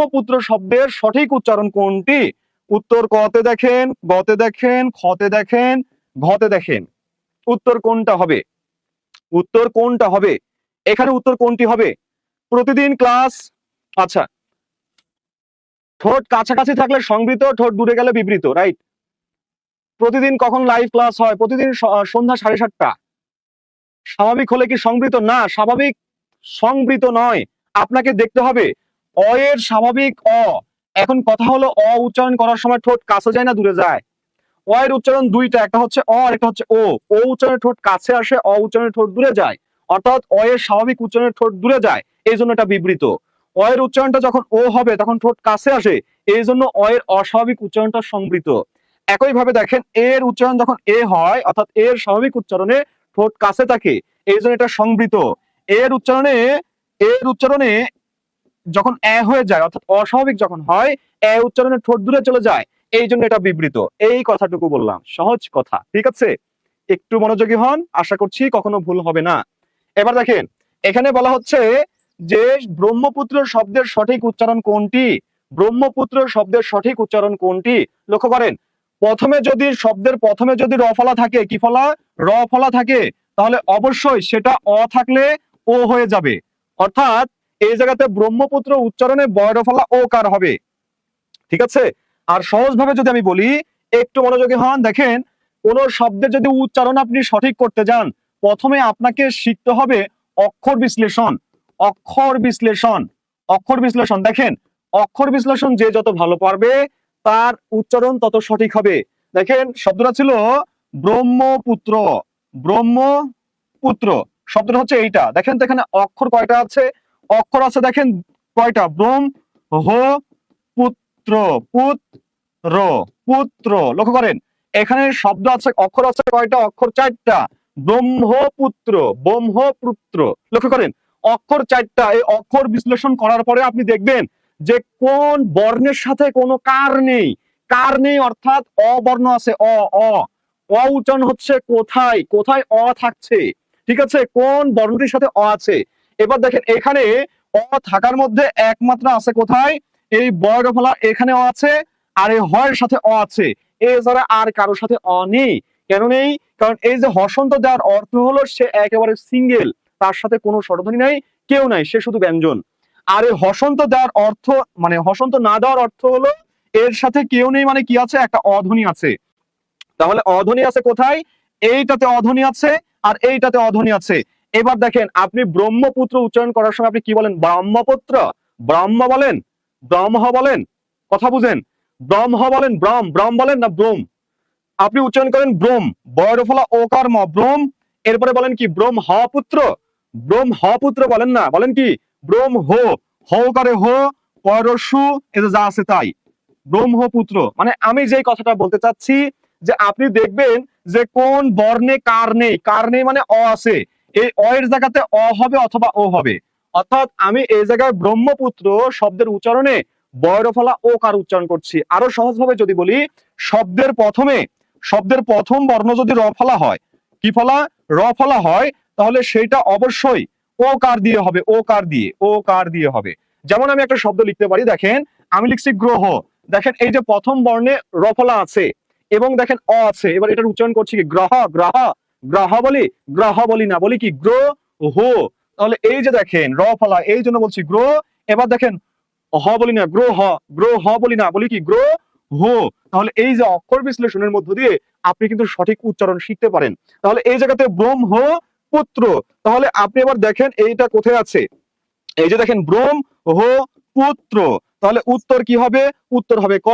ব্রহ্মপুত্র শব্দের সঠিক উচ্চারণ কোনটি? উত্তর কতে দেখেন, গতে দেখেন, খতে দেখেন, ঘতে দেখেন। উত্তর কোনটা হবে? উত্তর কোনটা হবে? এখানে উত্তর কোনটি হবে? প্রতিদিন ক্লাস আচ্ছা। ঠোঁট কাছাকাছি থাকলে সংবৃত, ঠোঁট দূরে গেলে বিবৃত, রাইট? প্রতিদিন কখন লাইভ ক্লাস হয়? প্রতিদিন সন্ধ্যা সাড়ে সাতটা। স্বাভাবিক হলে কি সংবৃত? না, স্বাভাবিক সংবৃত নয়। আপনাকে দেখতে হবে অ এর স্বাভাবিক অ। এখন কথা হলো অ উচ্চারণ করার সময় ঠোঁট কাছে যায় না, দূরে যায়? অ এর উচ্চারণ দুইটা, একটা হচ্ছে অ আর একটা হচ্ছে ও। ও উচ্চারণের ঠোঁট কাছে আসে, অ উচ্চারণের ঠোঁট দূরে যায়। অর্থাৎ অ এর স্বাভাবিক উচ্চারণের ঠোঁট দূরে যায়, এই জন্য এটা বিবৃত। অ এর উচ্চারণটা যখন ও হবে, তখন ঠোঁট কাছে আসে, এই জন্য অ এর অস্বাভাবিক উচ্চারণটা সংবৃত একই ভাবে দেখেন এর উচ্চারণ যখন এ হয়, অর্থাৎ এর স্বাভাবিক উচ্চারণে ঠোঁট কাছে থাকে, এই জন্য এটা সংবৃত এর উচ্চারণে এর উচ্চারণে যখন এ হয়ে যায়, অর্থাৎ অস্বাভাবিক যখন হয়, এ উচ্চারণে ঠোঁট দূরে চলে যায়, এই জন্য এটা বিবৃত। এই কথাটুকু বললাম। সহজ কথা। ঠিক আছে? একটু মনোযোগী হন, আশা করছি কখনো ভুল হবে না। এবার দেখেন, এখানে বলা হচ্ছে যে ব্রহ্মপুত্র শব্দের সঠিক উচ্চারণ কোনটি? ব্রহ্মপুত্র শব্দের সঠিক উচ্চারণ কোনটি? লক্ষ্য করেন, প্রথমে যদি শব্দের প্রথমে যদি র ফলা থাকে, কি ফলা? র ফলা থাকে। তাহলে অবশ্যই সেটা অ থাকলে ও হয়ে যাবে। অর্থাৎ এই জায়গাতে ব্রহ্মপুত্র উচ্চারণে বয়র ফলা ও কার হবে। ঠিক আছে? আর সহজভাবে যদি আমি বলি, একটু মনোযোগী হন, দেখেন, কোন শব্দের যদি উচ্চারণ আপনি সঠিক করতে যান, প্রথমে আপনাকে শিখতে হবে অক্ষর বিশ্লেষণ। অক্ষর বিশ্লেষণ। অক্ষর বিশ্লেষণ, দেখেন, অক্ষর বিশ্লেষণ যে যত ভালো পারবে, তার উচ্চারণ তত সঠিক হবে। দেখেন, শব্দটা ছিল ব্রহ্মপুত্র। ব্রহ্মপুত্র, শব্দটা হচ্ছে এইটা। দেখেন তো এখানে অক্ষর কয়টা আছে? অক্ষর আছে দেখেন, কয়টা? ব্রহ্ম, হো, পুত্র পুত্র পুত্র। লক্ষ্য করেন, এখানে শব্দ আছে, অক্ষর আছে কয়টা? অক্ষর চারটা। ব্রহ্মপুত্র ব্রহ্মপুত্র লক্ষ্য করেন, অক্ষর চারটা। এই অক্ষর বিশ্লেষণ করার পরে আপনি দেখবেন যে কোন বর্ণের সাথে কোনো কার নেই। কার নেই অর্থাৎ অবর্ণ আছে, অ অ। অ হচ্ছে কোথায়? কোথায় অ থাকছে? ঠিক আছে? কোন বর্ণটির সাথে অ আছে? এবার দেখেন, এখানে অ থাকার মধ্যে একমাত্র আছে কোথায়? এই বর্গ ফলা এখানে অ আছে, আর এই হয়ের সাথে অ আছে। এছাড়া আর কারোর সাথে অ নেই, কেন নেই? কারণ এই যে হসন্ত দেওয়ার অর্থ হলো সে একেবারে সিঙ্গেল তার সাথে কোনো স্বরধ্বনি নাই, কেউ নাই, সে শুধু ব্যঞ্জন। আর এই হসন্ত দেওয়ার অর্থ মানে হসন্ত না দেওয়ার অর্থ হলো, এর সাথে কেউ নেই মানে কি আছে? একটা অধ্বনি আছে। তাহলে অধ্বনি আছে কোথায়? এইটাতে অধ্বনি আছে, আর এইটাতে অধ্বনি আছে। এবার দেখেন, আপনি ব্রহ্মপুত্র উচ্চারণ করার সময় আপনি কি বলেন? ব্রহ্মপুত্র। ব্রহ্ম বলেন ব্রহ্ম বলেন, কথা বুঝেন। ব্রহ্ম বলেন ব্রহ্ম ব্রহ্ম বলেন না ব্রহ্ম আপনি উচ্চারণ করেন ব্রহ্ম বড় ফলা ওকার ম ব্রহ্ম এরপরে বলেন কি ব্রহ্ম হ পুত্র ব্রহ্ম হ পুত্র বলেন না। বলেন কি ব্রহ্ম হো হকারে হো, পরশু এটা যা আছে তাই। ব্রহ্মপুত্র মানে আমি যে কথাটা বলতে চাচ্ছি, যে আপনি দেখবেন যে কোন বর্ণে কার নেই। কার নেই মানে অ আছে। এই অ এর জায়গাতে অ হবে অথবা ও হবে। অর্থাৎ আমি এই জায়গায় ব্রহ্মপুত্র শব্দের উচ্চারণে বয়রফলা ও কার উচ্চারণ করছি। আরও সহজভাবে যদি বলি, শব্দের প্রথমে, শব্দের প্রথম বর্ণ যদি র ফলা হয়, কি ফলা? র ফলা হয়, তাহলে সেটা অবশ্যই ও কার দিয়ে হবে, ও কার দিয়ে, ও কার দিয়ে হবে। যেমন আমি একটা শব্দ লিখতে পারি, দেখেন, আমি লিখছি গ্রহ। দেখেন, এই যে প্রথম বর্ণে র ফলা আছে এবং দেখেন, অ আছে। এবার এটার উচ্চারণ করছি কি? গ্রহ গ্রহ। গ্রহ বলি গ্রহ বলি না, বলি কি গ্রহ হো। তাহলে এই যে দেখেন, র ফলা, এই জন্য বলছি গ্রহ। এবার দেখেন, হ বলি না, গ্রহ গ্রহ বলি না, বলি কি গ্রহ হো। তাহলে এই যে অক্ষর বিশ্লেষণের মধ্য দিয়ে আপনি কিন্তু সঠিক উচ্চারণ শিখতে পারেন। তাহলে এই জায়গাতে ব্রহ্ম, পুত্র। তাহলে আপনি এবার দেখেন, এইটা কোথায় আছে? এই যে দেখেন, ব্রহ্ম, হো, পুত্র। তাহলে উত্তর কি হবে? উত্তর হবে ক।